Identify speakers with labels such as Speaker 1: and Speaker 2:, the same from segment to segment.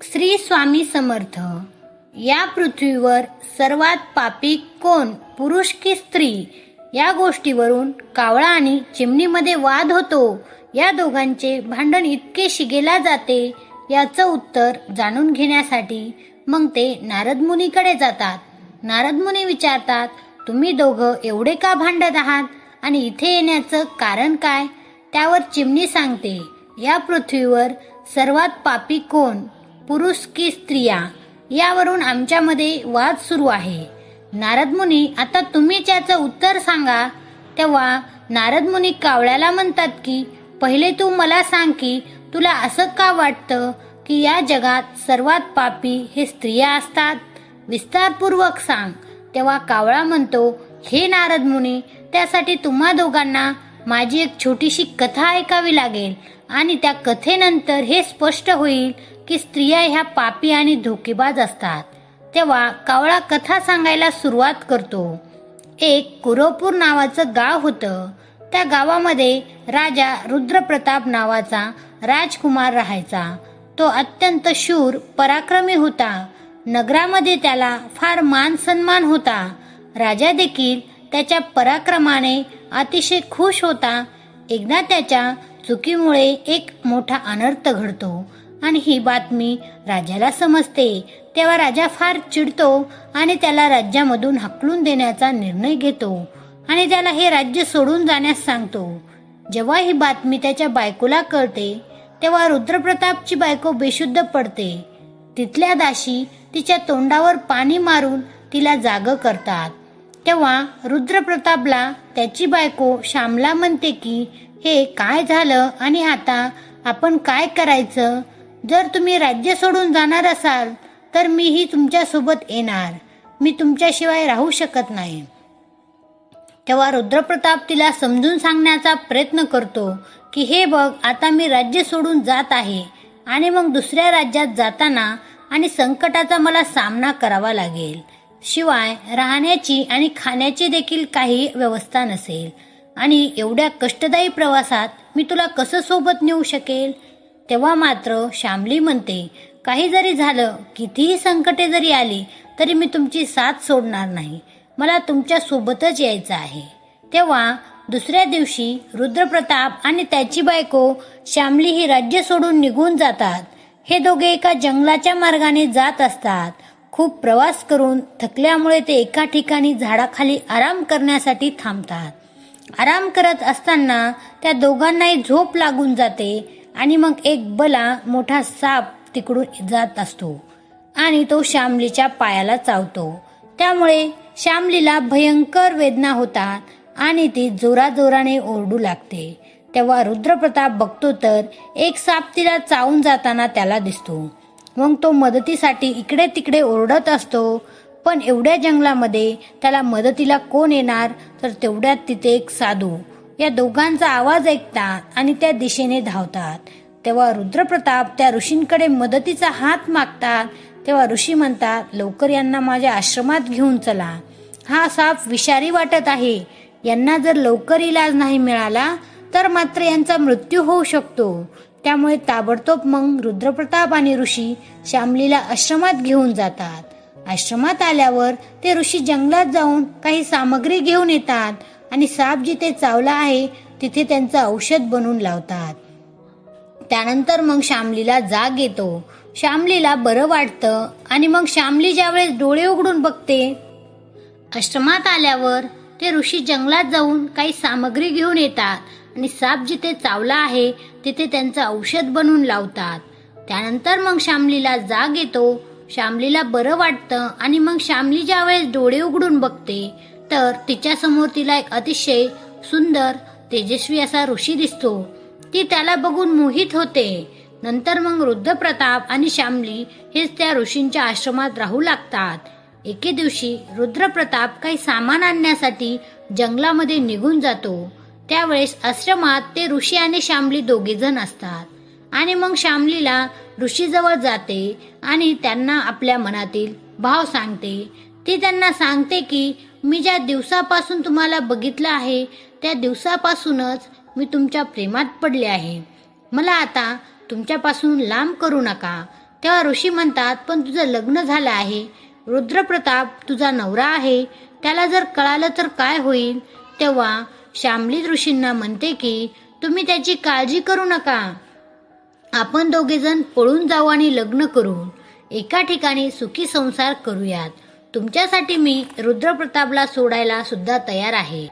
Speaker 1: श्री स्वामी समर्थ या पृथ्वीवर सर्वात पापी कोण पुरुष की स्त्री? या गोष्टीवरून कावळा आणि चिमणीमध्ये वाद होतो. या दोघांचे भांडण इतके शिगेला जाते याचं उत्तर जाणून घेण्यासाठी मग ते नारद मुनीकडे जातात. नारद मुनी विचारतात तुम्ही दोघं एवढे का भांडत आहात? आणि इथे येण्याचं कारण काय? त्यावर चिमणी सांगते या पृथ्वीवर सर्वात पापी कोण पुरुष की स्त्रिया यावरून आमच्यामध्ये वाद सुरू आहे. नारद मुनी आता तुम्ही त्याचं उत्तर सांगा तेव्हा नारद मुनी कावळ्याला म्हणतात की पहिले तू मला सांग की तुला असं का वाटतं की या जगात सर्वात पापी हे स्त्रिया असतात? विस्तारपूर्वक सांग. तेव्हा कावळा म्हणतो हे नारद मुनी त्यासाठी तुम्हा दोघांना माझी एक छोटीशी कथा ऐकावी लागेल आणि त्या कथेनंतर हे स्पष्ट होईल की स्त्रिया ह्या पापी आणि धोकेबाज असतात. तेव्हा कावळा कथा सांगायला सुरुवात करतो. एक कुरोपूर नावाचं गाव होतं. त्या गावामध्ये राजा रुद्रप्रताप नावाचा राजकुमार राहायचा. तो अत्यंत शूर पराक्रमी होता. नगरामध्ये त्याला फार मान सन्मान होता. राजा देखील त्याच्या पराक्रमाने अतिशय खुश होता. एकदा त्याच्या चुकीमुळे एक मोठा अनर्थ घडतो. आणि ही बातमी राजाला समजते. तेव्हा राजा फार चिडतो आणि त्याला राज्यामधून हकलून देण्याचा निर्णय घेतो आणि त्याला हे राज्य सोडून जाण्यास सांगतो. जेव्हा ही बातमी त्याच्या बायकोला कळते तेव्हा रुद्रप्रतापची बायको बेशुद्ध पडते. तिथल्या दाशी तिच्या तोंडावर पाणी मारून तिला जाग करतात. तेव्हा रुद्रप्रतापला त्याची बायको श्यामला म्हणते की हे काय झालं आणि आता? आपण काय करायचं? जर तुम्ही राज्य सोडून जाणार असाल तर मीही तुमच्यासोबत येणार. मी तुमच्याशिवाय राहू शकत नाही. तेव्हा रुद्रप्रताप तिला समजून सांगण्याचा प्रयत्न करतो की हे बघ आता मी राज्य सोडून जात आहे आणि मग दुसऱ्या राज्यात जाताना आणि संकटाचा मला सामना करावा लागेल. शिवाय राहण्याची आणि खाण्याची देखील काही व्यवस्था नसेल आणि एवढ्या कष्टदायी प्रवासात मी तुला कसं सोबत नेऊ शकेल? तेव्हा मात्र श्यामली म्हणते काही जरी झालं कितीही संकटे जरी आली तरी मी तुमची साथ सोडणार नाही. मला तुमच्या सोबतच यायचं आहे. तेव्हा दुसऱ्या दिवशी रुद्रप्रताप आणि त्याची बायको श्यामली ही राज्य सोडून निघून जातात. हे दोघे एका जंगलाच्या मार्गाने जात असतात. खूप प्रवास करून थकल्यामुळे ते एका ठिकाणी झाडाखाली आराम करण्यासाठी थांबतात. आराम करत असताना त्या दोघांनाही झोप लागून जाते. आणि मग एक बला मोठा साप तिकडून जात असतो आणि तो श्यामलीच्या पायाला चावतो. त्यामुळे श्यामलीला भयंकर वेदना होतात आणि ती जोराजोराने ओरडू लागते. तेव्हा रुद्रप्रताप बघतो तर एक साप तिला चावून जाताना त्याला दिसतो. मग तो मदतीसाठी इकडे तिकडे ओरडत असतो पण एवढ्या जंगलामध्ये त्याला मदतीला कोण येणार? तर तेवढ्यात तिथे एक साधू या दोघांचा आवाज ऐकतात आणि त्या दिशेने धावतात. तेव्हा रुद्रप्रताप त्या ऋषींकडे मदतीचा हात मागतात. तेव्हा ऋषी म्हणतात लवकर यांना माझ्या आश्रमात घेऊन चला. हा साप विषारी वाटत आहे. यांना जर लवकर इलाज नाही मिळाला तर मात्र यांचा मृत्यू होऊ शकतो. त्यामुळे ताबडतोब मग रुद्रप्रताप आणि ऋषी श्यामलीला आश्रमात घेऊन जातात. आश्रमात आल्यावर ते ऋषी जंगलात जाऊन काही सामग्री घेऊन येतात. आणि साप जिथे चावला आहे तिथे त्यांचं औषध बनवून लावतात. त्यानंतर मग श्यामलीला जाग येतो. श्यामलीला बरं वाटतं आणि मग श्यामली ज्यावेळेस डोळे उघडून बघते आश्रमात आल्यावर ते ऋषी जंगलात जाऊन काही सामग्री घेऊन येतात आणि साप जिथे चावला आहे तिथे त्यांचं औषध बनवून लावतात. त्यानंतर मग श्यामलीला जाग येतो. श्यामलीला बरं वाटतं आणि मग श्यामली ज्यावेळेस डोळे उघडून बघते तर तिच्यासमोर तिला एक अतिशय सुंदर तेजस्वी असा ऋषी दिसतो. ती त्याला बघून मोहित होते. नंतर मग रुद्रप्रताप आणि श्यामली हेच त्या ऋषींच्या आश्रमात राहू लागतात. एके दिवशी रुद्रप्रताप काही सामान आणण्यासाठी जंगलामध्ये निघून जातो. त्यावेळेस आश्रमात ते ऋषी आणि श्यामली दोघे जण असतात. आणि मग श्यामलीला ऋषीजवळ जाते आणि त्यांना आपल्या मनातील भाव सांगते. ती त्यांना सांगते की मी ज्या दिवसापासून तुम्हाला बघितलं आहे त्या दिवसापासूनच मी तुमच्या प्रेमात पडले आहे. मला आता तुमच्यापासून लांब करू नका. तेव्हा ऋषी म्हणतात पण तुझं लग्न झालं आहे. रुद्रप्रताप तुझा नवरा आहे. त्याला जर कळालं तर काय होईल? तेव्हा श्यामली ऋषींना म्हणते की तुम्ही त्याची काळजी करू नका. आपण दोघेजण पळून जाऊ आणि लग्न करून. एका ठिकाणी सुखी संसार करूयात. तुमच्यासाठी मी रुद्रप्रतापला सोडायला सुद्धा तयार आहे.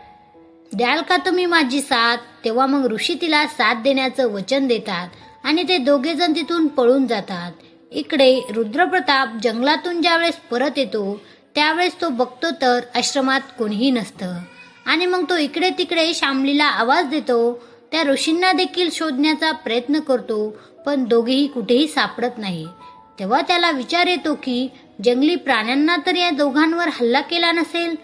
Speaker 1: द्याल का तुम्ही माझी साथ? तेव्हा मग ऋषी तिला साथ देण्याचं वचन देतात आणि ते दोघेजण तिथून पळून जातात. इकडे रुद्रप्रताप जंगलातून ज्यावेळेस परत येतो त्यावेळेस तो बघतो तर आश्रमात कोणीही नसतं. आणि मग तो इकडे तिकडे शामलीला आवाज देतो. त्या ऋषींना देखील शोधण्याचा प्रयत्न करतो पण दोघेही कुठेही सापडत नाही. तेव्हा त्याला विचार येतो की जंगली प्राण्यांना तर या दोघांवर हल्ला केला नसेल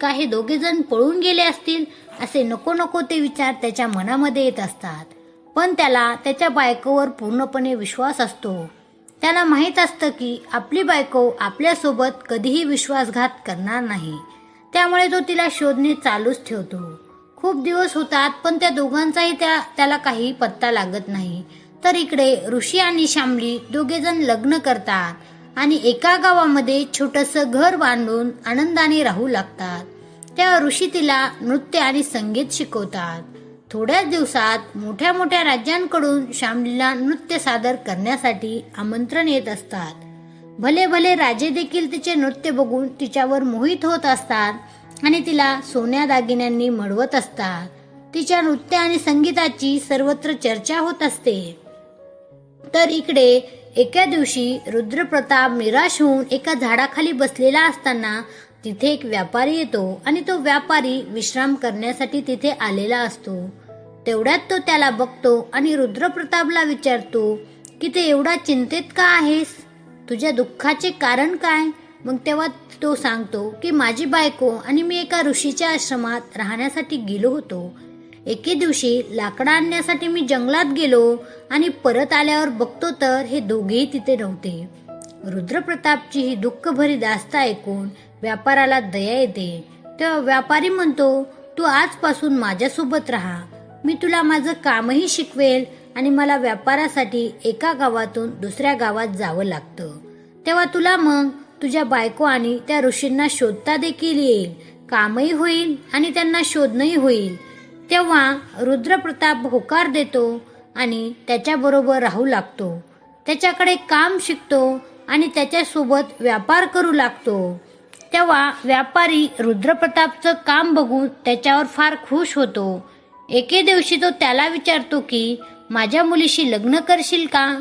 Speaker 1: का हे दोघे जण पळून गेले असतील असे नको नको ते विचार त्याच्या मनामध्ये येत असतात. पण त्याला त्याच्या बायकोवर पूर्णपणे विश्वास असतो. त्याला माहीत असतं की आपली बायको आपल्यासोबत कधीही विश्वासघात करणार नाही. त्यामुळे तो तिला शोधणे चालूच ठेवतो. खूप दिवस होतात पण त्या दोघांचाही त्या त्याला काही पत्ता लागत नाही. तर इकडे ऋषी आणि श्यामली दोघेजण लग्न करतात. आणि एका गावामध्ये छोटस घर बांधून आनंदाने राहू लागतात. त्या ऋषी तिला नृत्य आणि संगीत शिकवतात. थोड्याच दिवसात मोठ्या मोठ्या राज्यांकडून श्यामलीला नृत्य सादर करण्यासाठी आमंत्रण येत असतात. भले भले राजे देखील तिचे नृत्य बघून तिच्यावर मोहित होत असतात आणि तिला सोन्या दागिन्यांनी मडवत असतात. तिच्या नृत्य आणि संगीताची सर्वत्र चर्चा होत असते. तर इकडे एका दिवशी रुद्रप्रताप निराश होऊन एका झाडाखाली बसलेला असताना तिथे एक व्यापारी येतो आणि तो व्यापारी विश्राम करण्यासाठी तिथे आलेला असतो. तेवढ्यात तो त्याला बघतो आणि रुद्रप्रतापला विचारतो की ते एवढा चिंतेत का आहेस? तुझ्या दुःखाचे कारण काय? मग तेव्हा तो सांगतो की माझी बायको आणि मी एका ऋषीच्या आश्रमात राहण्यासाठी गेलो होतो. एके दिवशी लाकडं आणण्यासाठी मी जंगलात गेलो आणि परत आल्यावर बघतो तर हे दोघेही तिथे नव्हते. रुद्रप्रतापची ही दुःखभरी दास्त ऐकून व्यापाराला दया येते. तेव्हा व्यापारी म्हणतो तू आजपासून माझ्यासोबत राहा. मी तुला माझं कामही शिकवेल आणि मला व्यापारासाठी एका गावातून दुसऱ्या गावात जावं लागतं. तेव्हा तुला मग तुझ्या बायको आणि त्या ऋषींना शोधता देखील येईल. कामही होईल आणि त्यांना शोधणंही होईल. तेव्हा रुद्रप्रताप होकार देतो आणि त्याच्याबरोबर राहू लागतो. त्याच्याकडे काम शिकतो आणि त्याच्यासोबत व्यापार करू लागतो. तेव्हा व्यापारी रुद्रप्रतापचं काम बघून त्याच्यावर फार खुश होतो. एके दिवशी तो त्याला विचारतो की माझ्या मुलीशी लग्न करशील का?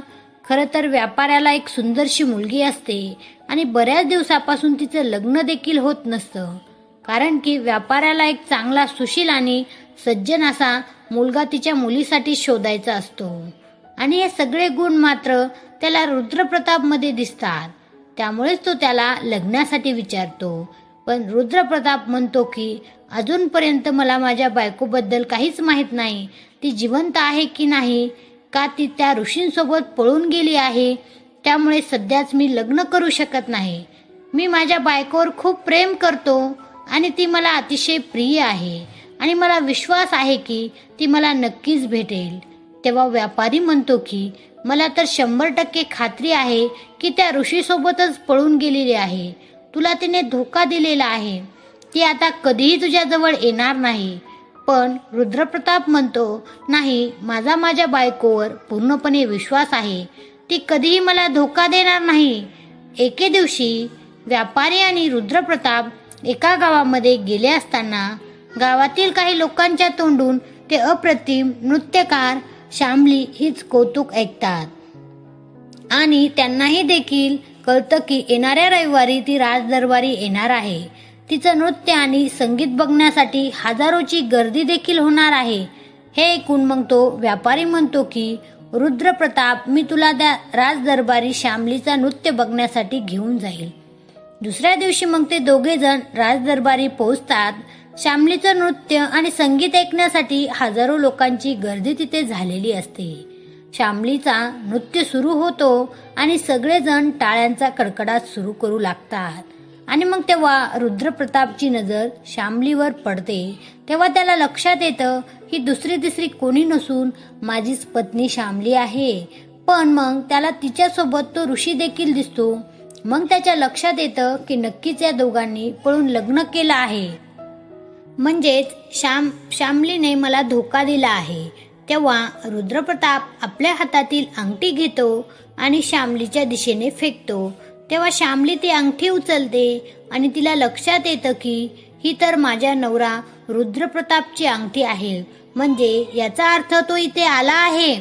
Speaker 1: खरं तर व्यापाऱ्याला एक सुंदरशी मुलगी असते आणि बऱ्याच दिवसापासून तिचं लग्न देखील होत नसतं. कारण की व्यापाऱ्याला एक चांगला सुशील आणि सज्जन असा मुलगा तिच्या मुलीसाठी शोधायचा असतो. आणि हे सगळे गुण मात्र त्याला रुद्रप्रतापमध्ये दिसतात. त्यामुळेच तो त्याला लग्नासाठी विचारतो. पण रुद्रप्रताप म्हणतो की अजूनपर्यंत मला माझ्या बायकोबद्दल काहीच माहीत नाही. ती जिवंत आहे की नाही? का ती त्या ऋषींसोबत पळून गेली आहे? त्यामुळे सध्याच मी लग्न करू शकत नाही. मी माझ्या बायकोवर खूप प्रेम करतो आणि ती मला अतिशय प्रिय आहे. आणि मला विश्वास आहे की ती मला नक्कीच भेटेल. तेव्हा व्यापारी म्हणतो की मला तर शंभर टक्के खात्री आहे की त्या ऋषीसोबतच पळून गेलेली आहे. तुला तिने धोका दिलेला आहे. ती आता कधीही तुझ्याजवळ येणार नाही. पण रुद्रप्रताप म्हणतो नाही माझा माझ्या बायकोवर पूर्णपणे विश्वास आहे. ती कधीही मला धोका देणार नाही. एके दिवशी व्यापारी आणि रुद्रप्रताप एका गावामध्ये गेले असताना गावातील काही लोकांच्या तोंडून ते अप्रतिम नृत्यकार शामली हीच कौतुक ऐकतात. आणि त्यांनाही देखील कळतं की येणाऱ्या रविवारी ती राजदरबारी येणार आहे. तिचं नृत्य आणि संगीत बघण्यासाठी हजारोची गर्दी देखील होणार आहे. हे ऐकून मग तो व्यापारी म्हणतो की रुद्रप्रताप मी तुला त्या राजदरबारी श्यामलीचा नृत्य बघण्यासाठी घेऊन जाईल. दुसऱ्या दिवशी मग ते दोघे जण राजदरबारी पोहोचतात श्यामलीचं नृत्य आणि संगीत ऐकण्यासाठी हजारो लोकांची गर्दी तिथे झालेली असते. श्यामलीचा नृत्य सुरू होतो आणि सगळेजण टाळ्यांचा कडकडाट सुरू करू लागतात. आणि मग तेव्हा रुद्रप्रतापची नजर श्यामलीवर पडते. तेव्हा त्याला लक्षात येतं ही दुसरी तिसरी कोणी नसून माझीच पत्नी श्यामली आहे. पण मग त्याला तिच्यासोबत तो ऋषी देखील दिसतो. मग त्याच्या लक्षात येतं की नक्कीच या दोघांनी पळून लग्न केलं आहे. म्हणजेच श्याम श्यामलीने मला धोका दिला आहे. तेव्हा रुद्रप्रताप आपल्या हातातील अंगठी घेतो आणि श्यामलीच्या दिशेने फेकतो. तेव्हा श्यामली ती अंगठी उचलते आणि तिला लक्षात येतं की ही तर माझ्या नवरा रुद्रप्रतापची अंगठी आहे. म्हणजे याचा अर्थ तो इथे आला आहे.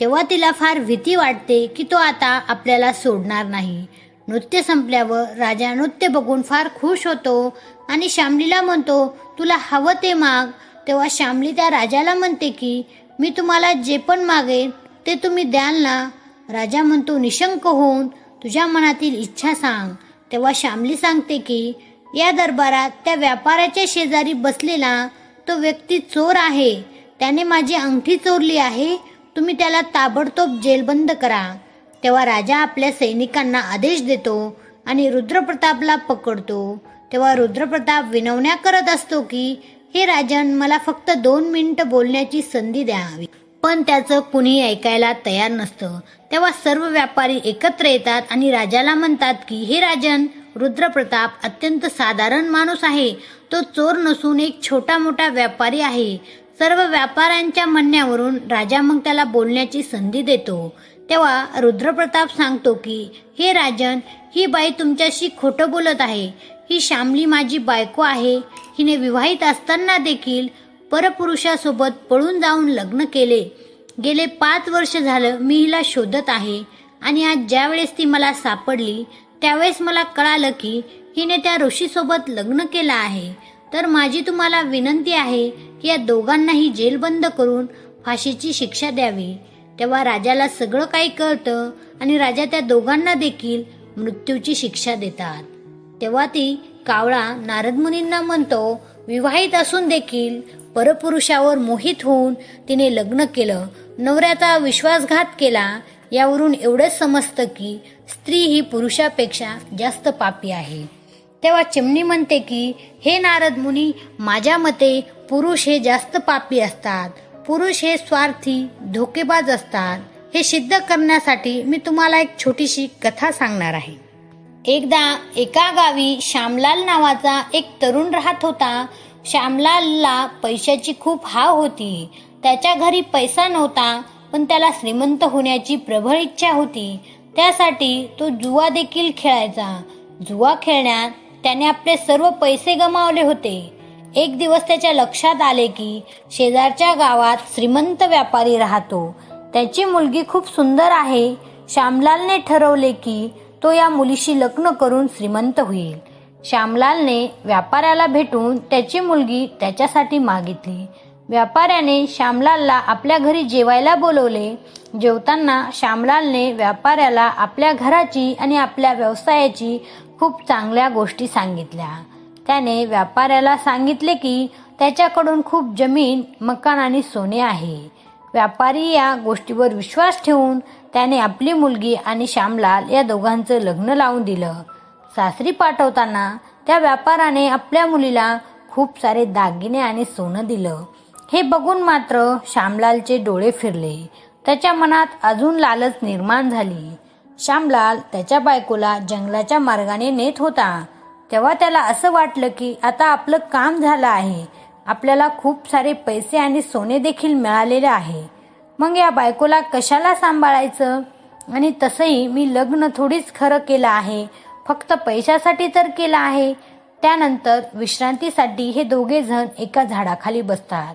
Speaker 1: तेव्हा तिला फार भीती वाटते की तो आता आपल्याला सोडणार नाही. नृत्य संपल्यावर राजा नृत्य बघून फार खुश होतो आणि श्यामलीला म्हणतो तुला हवं ते माग. तेव्हा श्यामली त्या राजाला म्हणते की मी तुम्हाला जे पण मागेन ते तुम्ही द्याल ना. राजा म्हणतो निशंक होऊन तुझ्या मनातील इच्छा सांग. तेव्हा श्यामली सांगते की या दरबारात त्या व्यापाऱ्याच्या शेजारी बसलेला तो व्यक्ती चोर आहे. त्याने माझी अंगठी चोरली आहे. तुम्ही त्याला ताबडतोब जेलबंद करा. तेव्हा राजा आपल्या सैनिकांना आदेश देतो आणि रुद्रप्रतापला पकडतो. तेव्हा रुद्रप्रताप विनवण्या करत असतो की हे राजन मला फक्त दोन मिनिटं बोलण्याची संधी द्यावी. पण त्याचं कुणी ऐकायला तयार नसतं. तेव्हा सर्व व्यापारी एकत्र येतात आणि राजाला म्हणतात की हे राजन रुद्रप्रताप अत्यंत साधारण माणूस आहे. तो चोर नसून एक छोटा मोठा व्यापारी आहे. सर्व व्यापाऱ्यांच्या म्हणण्यावरून राजा मग त्याला बोलण्याची संधी देतो. तेव्हा रुद्रप्रताप सांगतो की हे राजन ही बाई तुमच्याशी खोटं बोलत आहे. ही श्यामली माझी बायको आहे. हिने विवाहित असताना देखील परपुरुषासोबत पळून जाऊन लग्न केले. गेले पाच वर्ष झालं मी हिला शोधत आहे आणि आज ज्यावेळेस ती मला सापडली त्यावेळेस मला कळालं की हिने त्या ऋषीसोबत लग्न केलं आहे. तर माझी तुम्हाला विनंती आहे की या दोघांनाही जेलबंद करून फाशीची शिक्षा द्यावी. तेव्हा राजाला सगळं काही कळतं आणि राजा त्या दोघांना देखील मृत्यूची शिक्षा देतात. तेव्हा ती कावळा नारद मुनींना म्हणतो विवाहित असून देखील परपुरुषावर मोहित होऊन तिने लग्न केलं. नवऱ्याचा विश्वासघात केला. यावरून एवढंच समजतं की स्त्री ही पुरुषापेक्षा जास्त पापी आहे. तेव्हा चिमणी म्हणते की हे नारद मुनी माझ्या मते पुरुष हे जास्त पापी असतात. पुरुष हे स्वार्थी धोकेबाज असतात. हे सिद्ध करण्यासाठी मी तुम्हाला एक छोटीशी कथा सांगणार आहे. एकदा एका गावी श्यामलाल नावाचा एक तरुण राहत होता. श्यामलालला पैशाची खूप हाव होती. त्याच्या घरी पैसा नव्हता पण त्याला श्रीमंत होण्याची प्रबळ इच्छा होती. त्यासाठी तो जुवा देखील खेळायचा. जुवा खेळण्यात त्याने आपले सर्व पैसे गमावले होते. एक दिवस त्याच्या लक्षात आले की शेजारच्या गावात श्रीमंत व्यापारी राहतो. त्याची मुलगी खूप सुंदर आहे. श्यामलालने ठरवले की तो या मुलीशी लग्न करून श्रीमंत होईल. श्यामलालने व्यापाऱ्याला भेटून त्याची मुलगी त्याच्यासाठी मागितली. व्यापाऱ्याने श्यामलालला आपल्या घरी जेवायला बोलवले. जेवताना श्यामलालने व्यापाऱ्याला आपल्या घराची आणि आपल्या व्यवसायाची खूप चांगल्या गोष्टी सांगितल्या. त्याने व्यापाऱ्याला सांगितले की त्याच्याकडून खूप जमीन मकान आणि सोने आहे. व्यापारी या गोष्टीवर विश्वास ठेवून त्याने आपली मुलगी आणि श्यामलाल या दोघांचं लग्न लावून दिलं. सासरी पाठवताना त्या व्यापाराने आपल्या मुलीला खूप सारे दागिने आणि सोनं दिलं. हे बघून मात्र श्यामलालचे डोळे फिरले. त्याच्या मनात अजून लालच निर्माण झाली. श्यामलाल त्याच्या बायकोला जंगलाच्या मार्गाने नेत होता. तेव्हा त्याला असं वाटलं की आता आपलं काम झालं आहे. आपल्याला खूप सारे पैसे आणि सोने देखील मिळालेले आहे. मग या बायकोला कशाला सांभाळायचं? आणि तसंही मी लग्न थोडीच खरं केलं आहे. फक्त पैशासाठी तर केलं आहे. त्यानंतर विश्रांतीसाठी हे दोघे जण एका झाडाखाली बसतात.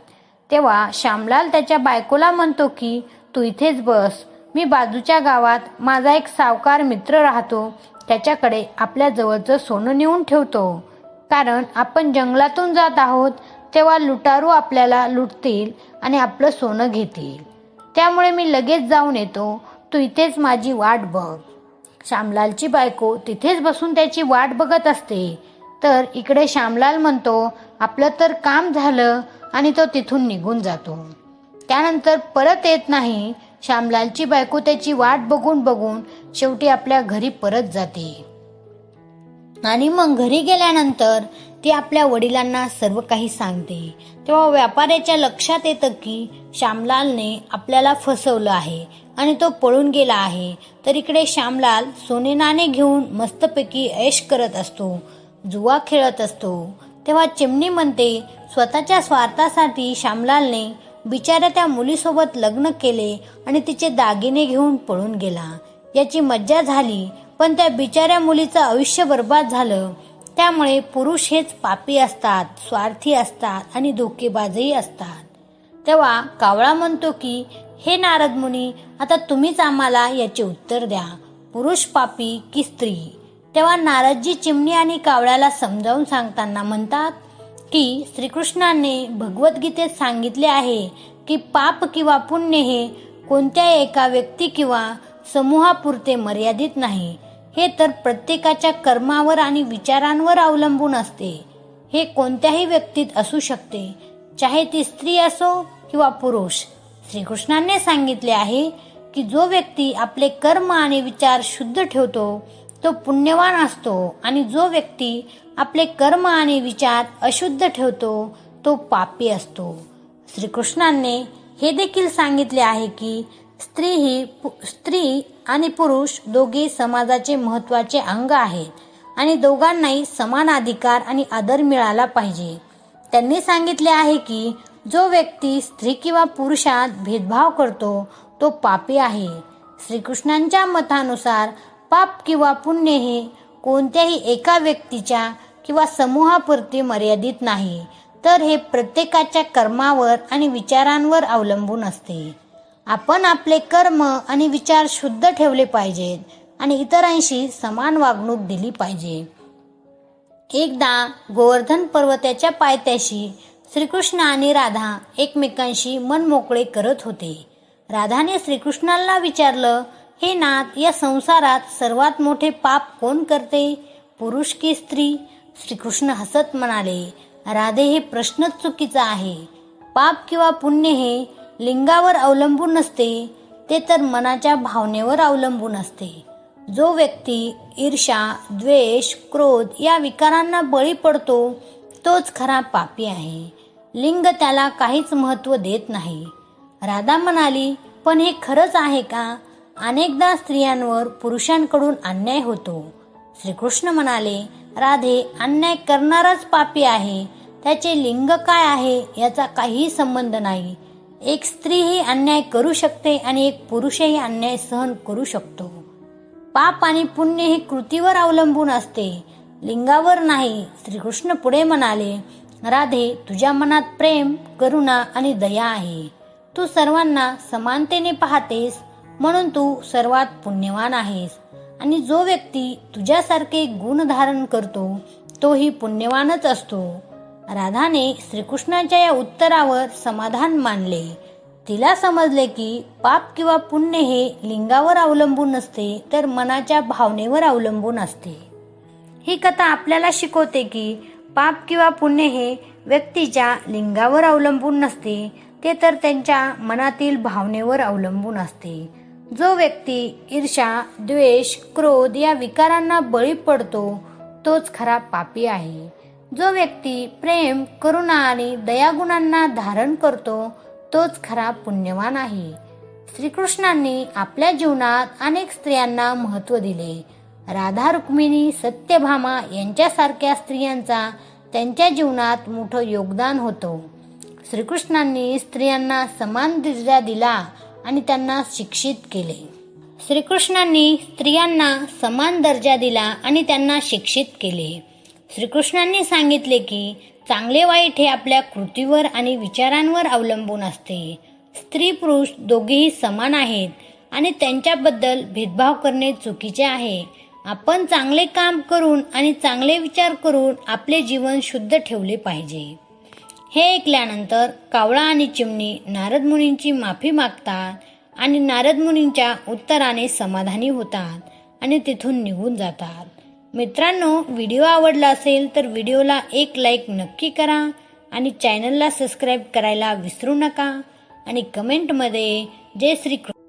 Speaker 1: तेव्हा श्यामलाल त्याच्या बायकोला म्हणतो की तू इथेच बस. मी बाजूच्या गावात माझा एक सावकार मित्र राहतो. त्याच्याकडे आपल्या जवळचं सोनं नेऊन ठेवतो. कारण आपण जंगलातून जात आहोत तेव्हा लुटारू आपल्याला लुटतील आणि आपलं सोनं घेतील. त्यामुळे मी लगेच जाऊन येतो. तू इथेच माझी वाट बघ. श्यामलालची बायको तिथेच बसून त्याची वाट बघत असते. तर इकडे श्यामलाल म्हणतो आपलं तर काम झालं आणि तो तिथून निघून जातो. त्यानंतर परत येत नाही. श्यामलालची बायको त्याची वाट बघून बघून शेवटी आपल्या घरी परत जाते. आणि मग घरी गेल्यानंतर ती आपल्या वडिलांना सर्व काही सांगते. तेव्हा व्यापाऱ्याच्या लक्षात येतं की श्यामलालने आपल्याला फसवलं आहे आणि तो पळून गेला आहे. तर इकडे श्यामलाल सोने नाणे घेऊन मस्तपैकी ऐश करत असतो जुवा खेळत असतो. तेव्हा चिमणी म्हणते स्वतःच्या स्वार्थासाठी श्यामलालने बिचाऱ्या त्या मुलीसोबत लग्न केले आणि तिचे दागिने घेऊन पळून गेला. याची मज्जा झाली पण त्या बिचाऱ्या मुलीचं आयुष्य बर्बाद झालं. त्यामुळे पुरुष हेच पापी असतात स्वार्थी असतात आणि धोकेबाजही असतात. तेव्हा कावळा म्हणतो की हे नारद मुनी आता तुम्हीच आम्हाला याचे उत्तर द्या. पुरुष पापी की स्त्री? तेव्हा नारदजी चिमणी आणि कावळ्याला समजावून सांगताना म्हणतात की श्रीकृष्णाने भगवद्गीतेत सांगितले आहे की पाप किंवा पुण्य हे कोणत्या एका व्यक्ती किंवा समूहापुरते मर्यादित नाही. हे तर प्रत्येकाच्या कर्मावर आणि विचारांवर अवलंबून असते. हे कोणत्याही व्यक्तीत असू शकते चाहे ती स्त्री असो किंवा पुरुष. श्रीकृष्णाने सांगितले आहे की जो व्यक्ती आपले कर्म आणि विचार शुद्ध ठेवतो तो पुण्यवान असतो आणि जो व्यक्ती आपले कर्म आणि विचार अशुद्ध ठेवतो तो पापी असतो. श्रीकृष्णाने हे देखील सांगितले आहे की स्त्री ही पु- स्त्री आणि पुरुष दोघे समाजाचे महत्त्वाचे अंग आहेत. आणि दोघांनाही समान अधिकार आणि आदर मिळाला पाहिजे. त्यांनी सांगितले आहे की जो व्यक्ती स्त्री किंवा पुरुषात भेदभाव करतो तो पापी आहे. श्रीकृष्णांच्या मतानुसार पाप किंवा पुण्य हे कोणत्याही एका व्यक्तीच्या किंवा समूहापुरते मर्यादित नाही तर हे प्रत्येकाच्या कर्मावर आणि विचारांवर अवलंबून असते. आपण आपले कर्म आणि विचार शुद्ध ठेवले पाहिजेत आणि इतरांशी समान वागणूक दिली पाहिजे. एकदा गोवर्धन पर्वताच्या पायथ्याशी श्रीकृष्ण आणि राधा एकमेकांशी मन मोकळे करत होते. राधाने श्रीकृष्णाला विचारलं हे नाथ या संसारात सर्वात मोठे पाप कोण करते? पुरुष की स्त्री? श्रीकृष्ण हसत म्हणाले राधे हे प्रश्नच चुकीचा आहे. पाप किंवा पुण्य हे लिंगावर अवलंबून नसते ते तर मनाच्या भावनेवर अवलंबून असते. जो व्यक्ती ईर्षा द्वेष क्रोध या विकारांना बळी पडतो तोच खरा पापी आहे. लिंग त्याला काहीच महत्त्व देत नाही. राधा म्हणाली पण हे खरंच आहे का? अनेकदा स्त्रियांवर पुरुषांकडून अन्याय होतो. श्रीकृष्ण म्हणाले राधे अन्याय करणारच पापी आहे. त्याचे लिंग काय आहे याचा काहीही संबंध नाही. एक स्त्रीही अन्याय करू शकते आणि एक पुरुषही अन्याय सहन करू शकतो. पाप आणि पुण्य हे कृतीवर अवलंबून असते. लिंगावर नाही श्रीकृष्ण पुढे म्हणाले राधे तुझ्या मनात प्रेम करुणा आणि दया आहे. तू सर्वांना समानतेने पाहतेस म्हणून तू सर्वात पुण्यवान आहेस. आणि जो व्यक्ती तुझ्यासारखे गुण धारण करतो तोही पुण्यवानच असतो. राधाने श्रीकृष्णाच्या या उत्तरावर समाधान मानले. तिला समजले की पाप किंवा पुण्य हे लिंगावर अवलंबून नसते तर मनाच्या भावनेवर अवलंबून असते. ही कथा आपल्याला शिकवते की पाप किंवा पुण्य हे व्यक्तीच्या लिंगावर अवलंबून नसते ते तर त्यांच्या मनातील भावनेवर अवलंबून असते. जो व्यक्ती ईर्षा द्वेष क्रोध या विकारांना बळी पडतो तोच खरा पापी आहे. जो व्यक्ती प्रेम करुणा आणि दयागुणांना धारण करतो तोच खरा पुण्यवान आहे. श्रीकृष्णांनी आपल्या जीवनात अनेक स्त्रियांना महत्त्व दिले. राधा रुक्मिणी सत्यभामा यांच्यासारख्या स्त्रियांचा त्यांच्या जीवनात मोठं योगदान होतं. श्रीकृष्णांनी स्त्रियांना समान दर्जा दिला आणि त्यांना शिक्षित केले. श्रीकृष्णांनी स्त्रियांना समान दर्जा दिला आणि त्यांना शिक्षित केले. श्रीकृष्णांनी सांगितले की चांगले वाईट हे आपल्या कृतीवर आणि विचारांवर अवलंबून असते. स्त्री पुरुष दोघेही समान आहेत आणि त्यांच्याबद्दल भेदभाव करणे चुकीचे आहे. आपण चांगले काम करून आणि चांगले विचार करून आपले जीवन शुद्ध ठेवले पाहिजे. हे ऐकल्यानंतर कावळा आणि चिमणी नारद मुनींची माफी मागतात आणि नारद मुनींच्या उत्तराने समाधानी होतात आणि तिथून निघून जातात. मित्रांनो व्हिडिओ आवडला असेल तर व्हिडिओला एक लाईक नक्की करा आणि चॅनलला सबस्क्राईब करायला विसरू नका. आणि कमेंटमध्ये जय श्री कृष्ण.